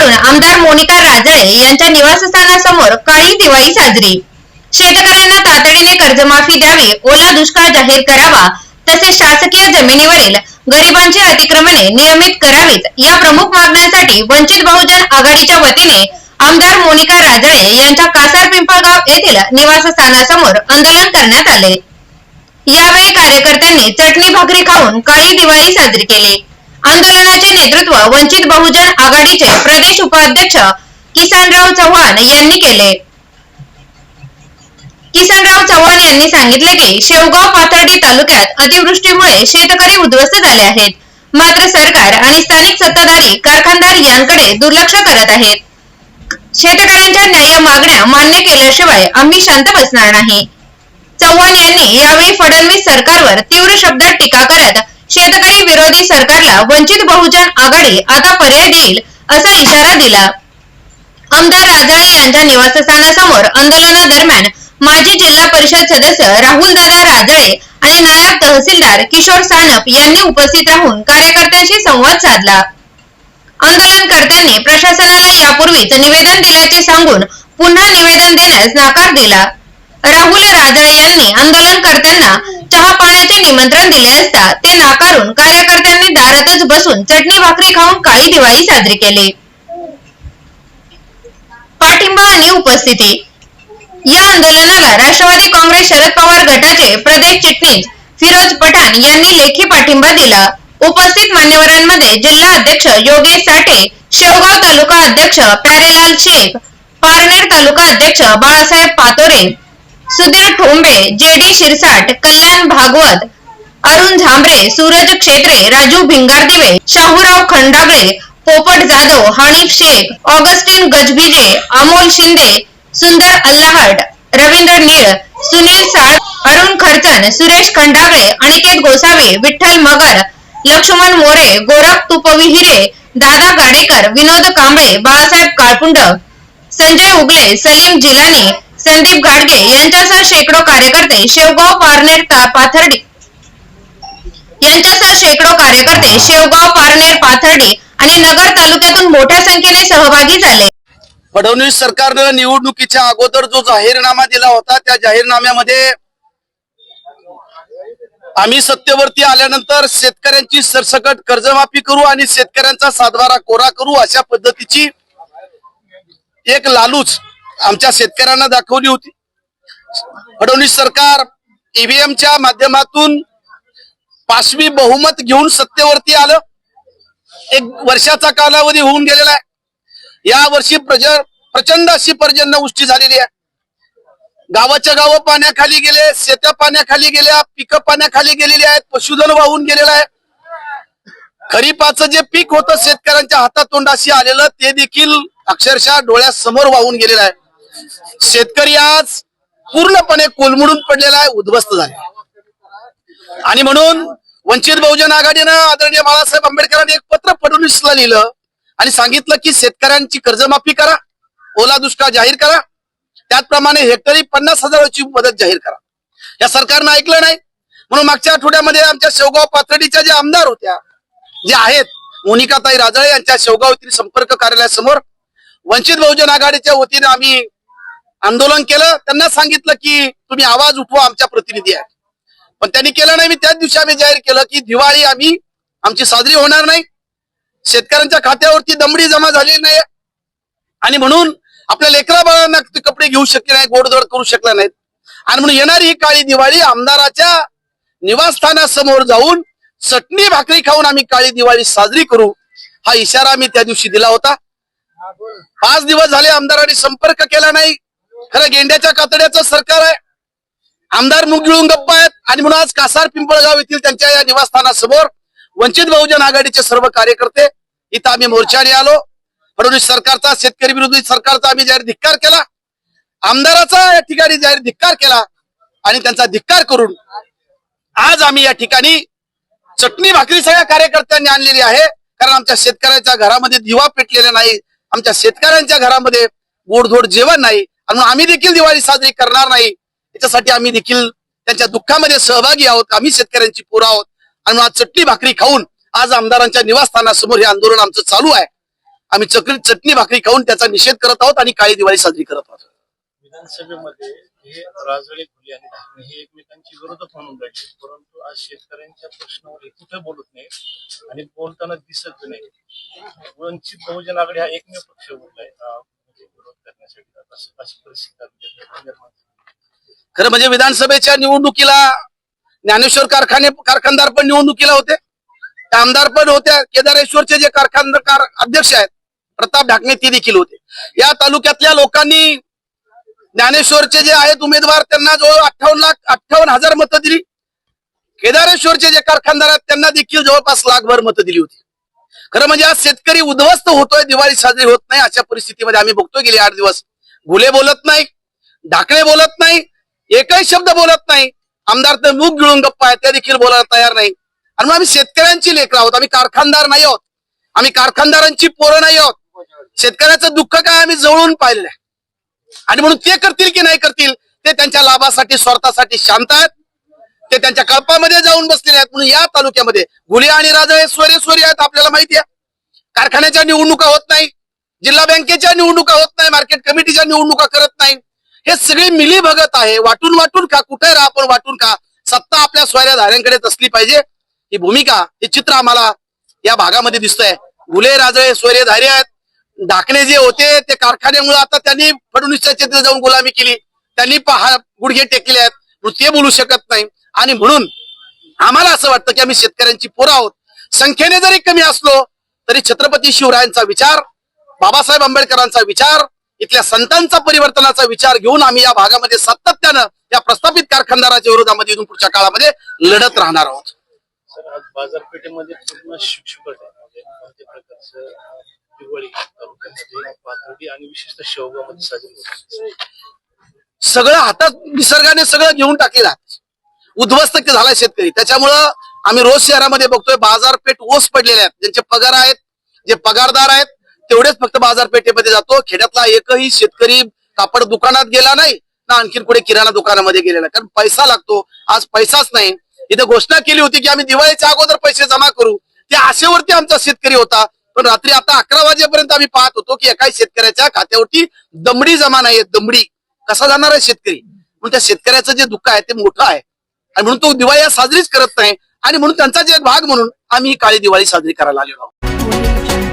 कडून आमदार मोनिका राजळे यांच्या निवासस्थानासमोर काळी दिवाळी साजरी. शेतकऱ्यांना तातडीने कर्जमाफी द्यावी ओला दुष्काळ जाहीर करावा तसेच शासकीय जमिनीवरील गरिबांची अतिक्रमणे नियमित करावीत या प्रमुख मागण्यांसाठी वंचित बहुजन आघाडीच्या वतीने आमदार मोनिका राजळे यांच्या कासार पिंपळगाव येथील निवासस्थानासमोर आंदोलन करण्यात आले. यावेळी कार्यकर्त्यांनी चटणी भाकरी खाऊन काळी दिवाळी साजरी केली. आंदोलनाचे नेतृत्व वंचित बहुजन आघाडीचे प्रदेश उपाध्यक्ष किसनराव चव्हाण यांनी केले. किसनराव चव्हाण यांनी सांगितले की शेवगाव पाथर्डी तालुक्यात अतिवृष्टीमुळे शेतकरी उद्ध्वस्त झाले आहेत. मात्र सरकार आणि स्थानिक सत्ताधारी कारखानदार यांकडे दुर्लक्ष करत आहेत. शेतकऱ्यांच्या न्याय मागण्या मान्य केल्याशिवाय आम्ही शांत बसणार नाही. चव्हाण यांनी यावेळी फडणवीस सरकारवर तीव्र शब्दात टीका करत शेतकरी विरोधी सरकारला वंचित बहुजन आघाडी आता पर्याय देईल असा इशारा दिला. आमदार राजाळे यांच्या निवासस्थानासमोर आंदोलनादरम्यान माजी जिल्हा परिषद सदस्य राहुल दादा आणि नायब तहसीलदार किशोर सानप यांनी उपस्थित राहून कार्यकर्त्यांशी संवाद साधला. आंदोलनकर्त्यांनी प्रशासनाला यापूर्वीच निवेदन दिल्याचे सांगून पुन्हा निवेदन देण्यास नकार दिला. राहुल राजाळे यांनी आंदोलनकर्त्यांना चहा पाण्याचे निमंत्रण दिले असता ते नाकारून कार्यकर्त्यांनी दारातच बसून चटणी भाकरी खाऊन काळी दिवाळी साजरी केली. पाठिंबा आणि उपस्थिती. या आंदोलनाला राष्ट्रवादी काँग्रेस शरद पवार गटाचे प्रदेश चिटणीस फिरोज पठाण यांनी लेखी पाठिंबा दिला. उपस्थित मान्यवरांमध्ये जिल्हा अध्यक्ष योगेश साठे शेवगाव तालुका अध्यक्ष प्यारेलाल शेख पारनेर तालुका अध्यक्ष बाळासाहेब पातोरे सुधीर ठोंबे जेडी शिरसाट कल्याण भागवत अरुण झांबरे सूरज क्षेत्रे राजू भिंगारदिवे शाहूराव खंडागळे पोपट जाधव हानिफ शेख ऑगस्टिन गजभिजे अमोल शिंदे सुंदर अल्लाहट रवींद्र नीळ सुनील साळ अरुण खर्चन सुरेश खंडागळे अनिकेत गोसावी विठ्ठल मगर लक्ष्मण मोरे गोरख तुपविहिरे दादा गाडेकर विनोद कांबळे बाळासाहेब काळपुंड संजय उगले सलीम जिलानी संदीप गाडगे यांच्यासह शेकडो कार्यकर्ते शेवगाव पारनेर पाथर्डी. यांच्यासह शेकडो कार्यकर्ते शेवगाव पारनेर पाथर्डी आणि नगर तालुक्यातून मोठ्या संख्येने सहभागी झाले. फडणवीस सरकारनं निवडणुकीच्या अगोदर जो जाहीरनामा दिला होता त्या जाहीरनाम्यामध्ये आम्ही सत्तेवरती आल्यानंतर शेतकऱ्यांची सरसकट कर्जमाफी करू आणि शेतकऱ्यांचा सातबारा कोरा करू अशा पद्धतीची एक लालूच आमच्या शेतकऱ्यांना दाखवली होती. फडणवीस सरकार ईव्हीएमच्या माध्यमातून पाचवी बहुमत घेऊन सत्तेवरती आलं. एक वर्षाचा कालावधी होऊन गेलेला आहे. या वर्षी प्रज प्रचंड अशी पर्जन्यवृष्टी झालेली आहे. गावाच्या गावं पाण्याखाली गेले शेत्या पाण्याखाली गेल्या पिकं पाण्याखाली गेलेली आहेत पशुधन वाहून गेलेलं आहे. खरीपाचं जे पीक होतं शेतकऱ्यांच्या हातातोंडाशी आलेलं ते देखील अक्षरशः डोळ्यासमोर वाहून गेलेलं आहे. शेतकरी आज पूर्णपणे कोलमडून पडलेला आहे उद्ध्वस्त झाले आणि म्हणून वंचित बहुजन आघाडीनं आदरणीय बाळासाहेब आंबेडकरांनी एक पत्र फडणवीसला लिहिलं आणि सांगितलं की शेतकऱ्यांची कर्जमाफी करा ओला दुष्काळ जाहीर करा त्याचप्रमाणे हेक्टरी पन्नास हजाराची मदत जाहीर करा. या सरकारनं ऐकलं नाही. म्हणून मागच्या आठवड्यामध्ये आमच्या शेवगाव पाथर्डीच्या ज्या आमदार होत्या जे आहेत मोनिकाताई राजळे यांच्या शेवगाव येथील संपर्क कार्यालयासमोर वंचित बहुजन आघाडीच्या वतीने आम्ही आंदोलन केलं त्यांना सांगितलं की तुम्ही आवाज उठवा आमच्या प्रतिनिधी आहे पण त्यांनी केलं नाही मी त्याच दिवशी आम्ही जाहीर केलं की दिवाळी आम्ही आमची साजरी होणार नाही. शेतकऱ्यांच्या खात्यावरती दमडी जमा झालेली नाही. आणि म्हणून आपल्या लेकरा बाळांना ते कपडे घेऊ शकले नाही गोडधोड करू शकले नाहीत. आणि म्हणून येणारी ही काळी दिवाळी आमदाराच्या निवासस्थानासमोर जाऊन चटणी भाकरी खाऊन आम्ही काळी दिवाळी साजरी करू हा इशारा मी त्या दिवशी दिला होता. पाच दिवस झाले आमदारांनी संपर्क केला नाही. खरं गेंड्याच्या कातड्याचं सरकार आहे. आमदार मुग गिळून गप्पा आहेत आणि म्हणून आज कासार पिंपळगाव येथील त्यांच्या या निवासस्थानासमोर वंचित बहुजन आघाडीचे सर्व कार्यकर्ते इथं आम्ही मोर्चाने आलो. फडणवीस सरकारचा शेतकरी विरोधी सरकारचा आम्ही जाहीर धिक्कार केला. आमदाराचा या ठिकाणी जाहीर धिक्कार केला आणि त्यांचा धिक्कार करून आज आम्ही या ठिकाणी चटणी भाकरी सगळ्या कार्यकर्त्यांनी आणलेली आहे. कारण आमच्या शेतकऱ्याच्या घरामध्ये दिवा पेटलेला नाही. आमच्या शेतकऱ्यांच्या घरामध्ये गोडधोड जेवण नाही. आणि म्हणून आम्ही देखील दिवाळी साजरी करणार नाही. याच्यासाठी आम्ही देखील त्यांच्या दुःखामध्ये सहभागी आहोत. आम्ही शेतकऱ्यांची पोरं आहोत. आणि आज चटणी भाकरी खाऊन आज आमदारांच्या निवासस्थानासमोर हे आंदोलन आमचं चालू आहे. आम्ही चकरी चटणी भाकरी खाऊन त्याचा निषेध करत आहोत आणि काळी दिवाळी साजरी करत आहोत. विधानसभेमध्ये हे राजळे खुले आणि धाकणे हे एकमेकांची विरोधक म्हणून राहिले परंतु आज शेतकऱ्यांच्या प्रश्नावर कुठे बोलत नाही आणि बोलताना दिसत नाही वंचित बहुजन आघाडी हा एकमेव पक्ष उरलाय खरं म्हणजे विधानसभेच्या निवडणुकीला ज्ञानेश्वर कारखाने कारखानदार पण निवडणुकीला होते. ते आमदार पण होत्या. केदारेश्वरचे जे कारखानदार अध्यक्ष आहेत प्रताप ढाकणे ते देखील होते. या तालुक्यातल्या लोकांनी ज्ञानेश्वरचे जे आहेत उमेदवार त्यांना जवळ अठ्ठावन्न लाख अठ्ठावन्न हजार मतं दिली. केदारेश्वरचे जे कारखानदार आहेत त्यांना देखील जवळपास लाखभर मतं दिली होती. खरं म्हणजे आज शेतकरी उद्ध्वस्त होतोय दिवाळी साजरी होत नाही अशा परिस्थितीमध्ये आम्ही बघतोय गेले आठ दिवस. गुले बोलत नाही ढाकणे बोलत नाही एकही शब्द बोलत नाही. आमदार तर मूग गिळून गप्पा आहेत त्या देखील बोलायला तयार नाही. आणि मग आम्ही शेतकऱ्यांची लेकर आहोत आम्ही कारखानदार नाही आहोत. आम्ही कारखानदारांची पोरं नाही आहोत. शेतकऱ्याचं दुःख काय आम्ही जवळून पाहिलेलं आहे. आणि म्हणून ते करतील की नाही करतील ते त्यांच्या लाभासाठी स्वार्थासाठी शांत आहेत. त्यांच्या कळपामध्ये जाऊन बसलेले आहेत म्हणून या तालुक्यामध्ये गुले आणि राजा हे स्वरेस्वरी आहेत आपल्याला माहिती आहे. कारखान्याच्या निवडणुका होत नाही जिल्हा बँकेच्या निवडणुका होत नाही मार्केट कमिटीच्या निवडणुका करत नाही. हे सगळे मिली भगत आहे. वाटून वाटून का कुठे राहा आपण वाटून का सत्ता आपल्या स्वऱ्या धाऱ्यांकडेच असली पाहिजे. ही भूमिका हे चित्र आम्हाला या भागामध्ये दिसतंय. गुले राजळे स्वरे आहेत. ढाकणे जे होते ते कारखान्यामुळे आता त्यांनी फडणवीसच्या चित्र जाऊन गुलामी केली. त्यांनी पहा गुडघे टेकले आहेत. म्हणून ते बोलू शकत नाही. आणि म्हणून आम्हाला असं वाटतं की आम्ही शेतकऱ्यांची पोरं आहोत. संख्येने जरी कमी असलो तरी छत्रपती शिवरायांचा विचार बाबासाहेब आंबेडकरांचा विचार इथल्या संतांचा परिवर्तनाचा विचार घेऊन आम्ही या भागामध्ये सातत्यानं या प्रस्थापित कारखानदाराच्या विरोधामध्ये इथून पुढच्या काळामध्ये लढत राहणार आहोत. बाजारपेठेमध्ये पूर्ण म्हणजे दिवाळी आणि विशेषतः साजरी सगळं हातात निसर्गाने सगळं घेऊन टाकलेलं आहे. उद्ध्वस्त झालाय शेतकरी. त्याच्यामुळं आम्ही रोज शहरामध्ये बघतोय बाजारपेठ ओस पडलेले आहेत. ज्यांचे पगार आहेत जे पगारदार आहेत तेवढेच फक्त बाजारपेठेमध्ये जातो. खेड्यातला एकही शेतकरी कापड दुकानात गेला नाही ना आणखीन कुठे किराणा दुकानामध्ये गेलेला. नाही. कारण पैसा लागतो. आज पैसाच नाही. इथे घोषणा केली होती की आम्ही दिवाळीच्या अगोदर पैसे जमा करू. त्या आशेवरती आमचा शेतकरी होता. पण रात्री आता अकरा वाजेपर्यंत आम्ही पाहत होतो की एकाही शेतकऱ्याच्या खात्यावरती दमडी जमा नाहीये. दमडी. कसा जाणार आहे शेतकरी? म्हणून त्या शेतकऱ्याचं जे दुःख आहे ते मोठं आहे. आणि म्हणून तो दिवाळी साजरीच करत नाही. आणि म्हणून त्यांचा जे एक भाग म्हणून आम्ही ही काळी दिवाळी साजरी करायला आलेलो आहोत.